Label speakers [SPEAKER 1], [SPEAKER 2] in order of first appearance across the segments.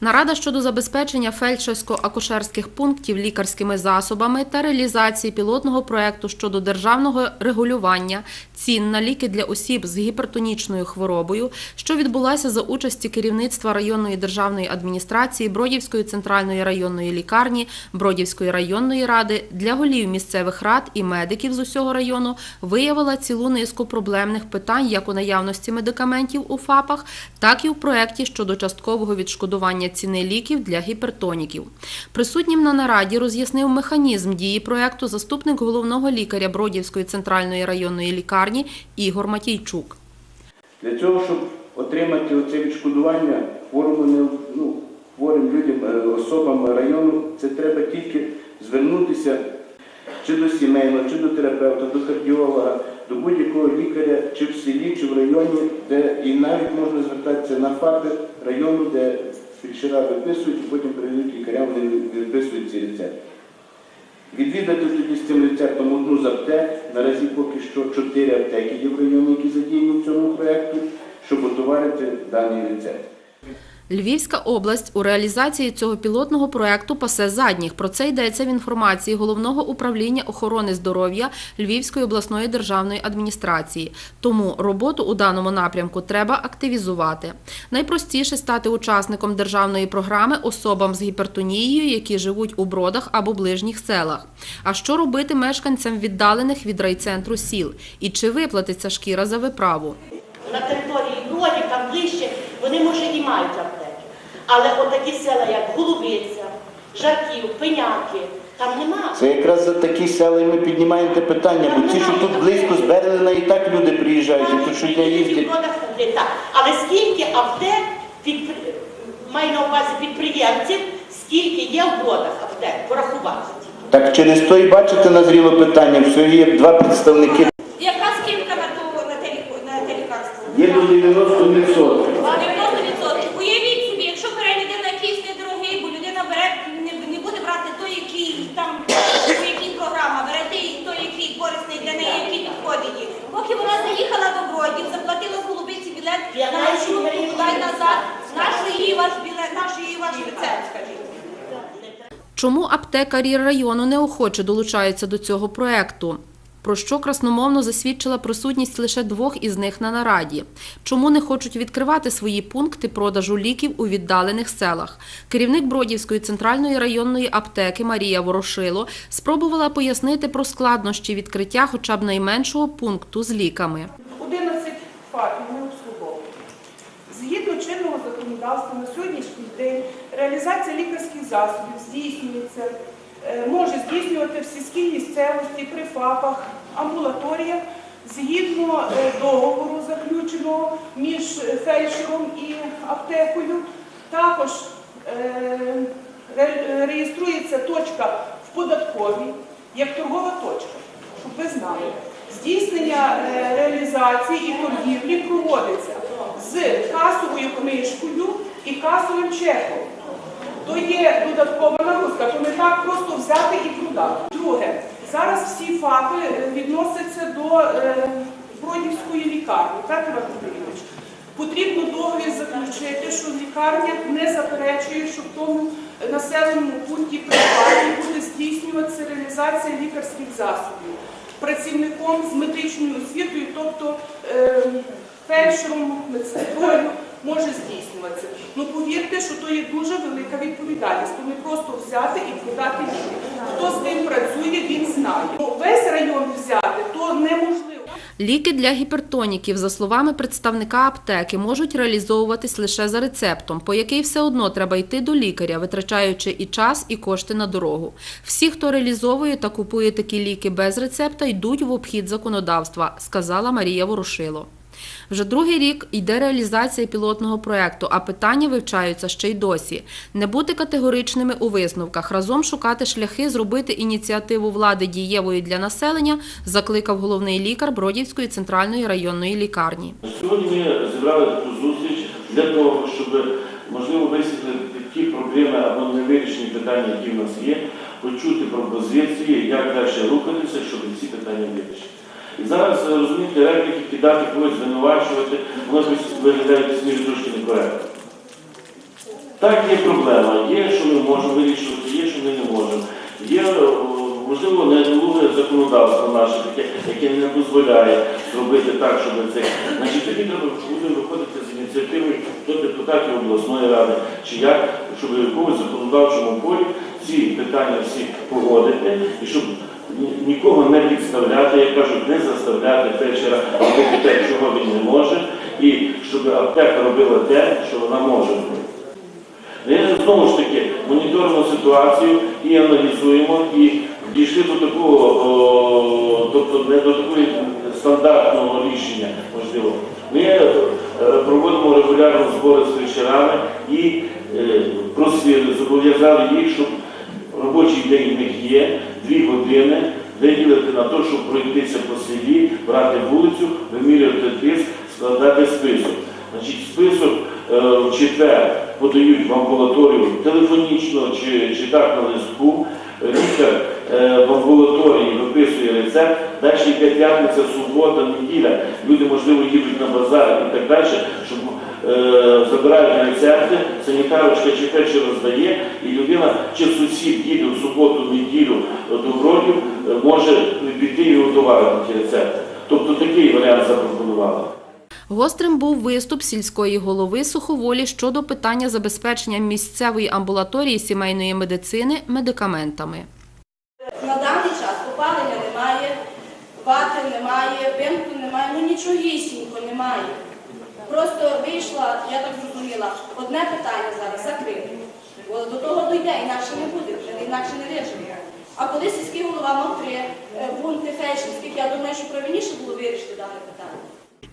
[SPEAKER 1] Нарада щодо забезпечення фельдшерсько-акушерських пунктів лікарськими засобами та реалізації пілотного проекту щодо державного регулювання цін на ліки для осіб з гіпертонічною хворобою, що відбулася за участі керівництва районної державної адміністрації Бродівської центральної районної лікарні, Бродівської районної ради для голів місцевих рад і медиків з усього району виявила цілу низку проблемних питань як у наявності медикаментів у ФАПах, так і в проєкті щодо часткового відшкодування ціни ліків для гіпертоніків. Присутнім на нараді роз'яснив механізм дії проєкту заступник головного лікаря Бродівської центральної районної лікарні Ігор Матійчук.
[SPEAKER 2] Для цього, щоб отримати оце відшкодування хворому ну, хворим людям, е, особам району, це треба тільки звернутися чи до сімейного, чи до терапевта, до кардіолога, до будь-якого лікаря, чи в селі, чи в районі, де і навіть можна звертатися на ФАПи району, де фельдшера виписують, і потім передають лікарям, вони виписують ці рецепти. Відвідати тоді з цим рецептом одну з аптек. Наразі поки що чотири аптеки є в районі, які задіяні в цьому проєкту, щоб отоварити даний рецепт.
[SPEAKER 1] Львівська область у реалізації цього пілотного проекту пасе задніх. Про це йдеться в інформації головного управління охорони здоров'я Львівської обласної державної адміністрації. Тому роботу у даному напрямку треба активізувати. Найпростіше стати учасником державної програми особам з гіпертонією, які живуть у бродах або ближніх селах. А що робити мешканцям віддалених від райцентру сіл? І чи виплатиться шкіра за виправу?
[SPEAKER 3] на території Бродів, там ближче, вони може і мають. Але отакі села, як Голубиця, Жарків, Пеняки, там нема.
[SPEAKER 2] Це якраз за такі села і ми піднімаємо те питання, бо ці, що тут близько з Берлина, і так люди приїжджають, і тут щодня їздять.
[SPEAKER 3] Так. Але скільки аптек під, маю на увазі підприємців, скільки є в бродах аптек, порахувати.
[SPEAKER 2] Так через то і бачите назріло питання, все є два представники.
[SPEAKER 4] Яка скидка на ту на те, ліку- на те лікарство?
[SPEAKER 2] Є до 90%.
[SPEAKER 4] 90%. Уявіть собі, якщо бере людина якийсь недорогий, бо людина бере не, не буде брати той, який там по якій програма, бере той, той, який корисний для неї, який підходить їй. Поки вона заїхала до Бродів, заплатила з голубиці білет на
[SPEAKER 3] 15
[SPEAKER 4] маршрутку,
[SPEAKER 3] гривень.
[SPEAKER 4] туди й назад, нашої її ваш білет, нашої її ваш рецепт, скажіть.
[SPEAKER 1] Чому аптекарі району неохоче долучаються до цього проекту? Про що красномовно засвідчила присутність лише двох із них на нараді? Чому не хочуть відкривати свої пункти продажу ліків у віддалених селах? Керівник Бродівської центральної районної аптеки Марія Ворошило спробувала пояснити про складнощі відкриття хоча б найменшого пункту з ліками.
[SPEAKER 5] 11 ФАПів ми обслуговуємо. Згідно чинного законодавства на сьогоднішній реалізація лікарських засобів здійснюється, е, може здійснювати в сільській місцевості, при ФАПах, амбулаторіях, згідно е, договору заключеного між фельдшером і аптекою. Також е, реєструється точка в податковій як торгова точка, щоб ви знали. Здійснення реалізації і торгівлі проводиться з касовою книжкою і касовим чеком. То є додаткова нагрузка, то не так просто взяти і продати. Друге, зараз всі ФАПи е, відносяться до е, Бродівської лікарні, так, Іван? Потрібно договір заключити, що лікарня не заперечує, що в тому населеному пункті при ФАПі буде здійснюватися реалізація лікарських засобів працівником з медичною освітою, тобто е, фельдшером, медсестрою може здійснюватися. Ну повірте, що то є дуже велика відповідальність. То не просто взяти і продати ліки. Хто з тим працює, він знає. Ну, Весь район взяти то неможливо.
[SPEAKER 1] Ліки для гіпертоніків, за словами представника аптеки, можуть реалізовуватись лише за рецептом, по який все одно треба йти до лікаря, витрачаючи і час, і кошти на дорогу. Всі, хто реалізовує та купує такі ліки без рецепта, йдуть в обхід законодавства, сказала Марія Ворошило. Вже другий рік йде реалізація пілотного проекту, а питання вивчаються ще й досі. Не бути категоричними у висновках, разом шукати шляхи зробити ініціативу влади дієвою для населення, закликав головний лікар Бродівської центральної районної лікарні.
[SPEAKER 6] Сьогодні ми зібрали таку зустріч для того, щоб можливо висвітлити ті проблеми або невирішені питання, які в нас є, почути пропозиції, як далі рухатися, щоб ці питання вирішити. І зараз е, розумієте, репліки кидати когось звинувачувати, воно виглядає сміж трошки некоректно. Так, є проблема. Є, що ми можемо вирішувати, є, що ми не можемо. Є, о, можливо, недолуге законодавство наше, таке, яке не дозволяє зробити так, щоб це. Значить, тоді треба буде виходити з ініціативою до депутатів обласної ради, чи як, щоб в якомусь законодавчому полі ці питання всі погодити, і щоб нікого не підставляти, як кажуть, не заставляти фельдшера робити те, чого він не може, і щоб аптека робила те, що вона може робити. Ми знову ж таки моніторимо ситуацію і аналізуємо, і дійшли до такого, о, тобто не до такої стандартного рішення, можливо. Ми е, проводимо регулярно збори з фельдшерами і е, просили, зобов'язали їх, щоб робочий день в них є, дві години, виділити на те, щоб пройтися по селі, брати вулицю, вимірювати тиск, складати список. Значить, список е, в четвер подають в амбулаторію телефонічно чи, чи так на листку. Лікар е, в амбулаторії виписує рецепт, далі йде п'ятниця, субота, неділя. Люди, можливо, їдуть на базар і так далі, щоб е, забирають рецепти, санітарочка чи фельдшер роздає, і людина чи сусід їде в суботу, неділю до Бродів, е, може піти і готувати ті рецепти. Тобто такий варіант запропонували.
[SPEAKER 1] Гострим був виступ сільської голови Суховолі щодо питання забезпечення місцевої амбулаторії сімейної медицини медикаментами.
[SPEAKER 7] На даний час опалення немає, вати немає, вимку немає, ну нічогісінько немає. Просто вийшла, я так зрозуміла, одне питання зараз закрите. Бо до того дійде, інакше не буде, інакше не виживе. А коли сільський голова мав три е, пункти фельдшерських, я думаю, що правильніше було вирішити дане питання.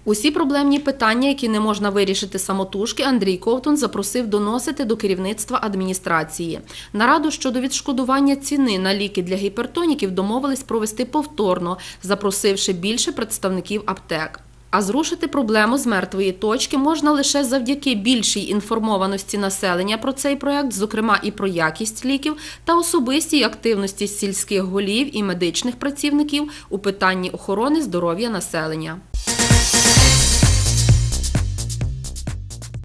[SPEAKER 1] Усі проблемні питання, які не можна вирішити самотужки, Андрій Ковтун запросив доносити до керівництва адміністрації. Нараду щодо відшкодування ціни на ліки для гіпертоніків домовились провести повторно, запросивши більше представників аптек. А зрушити проблему з мертвої точки можна лише завдяки більшій інформованості населення про цей проект, зокрема і про якість ліків та особистій активності сільських голів і медичних працівників у питанні охорони здоров'я населення.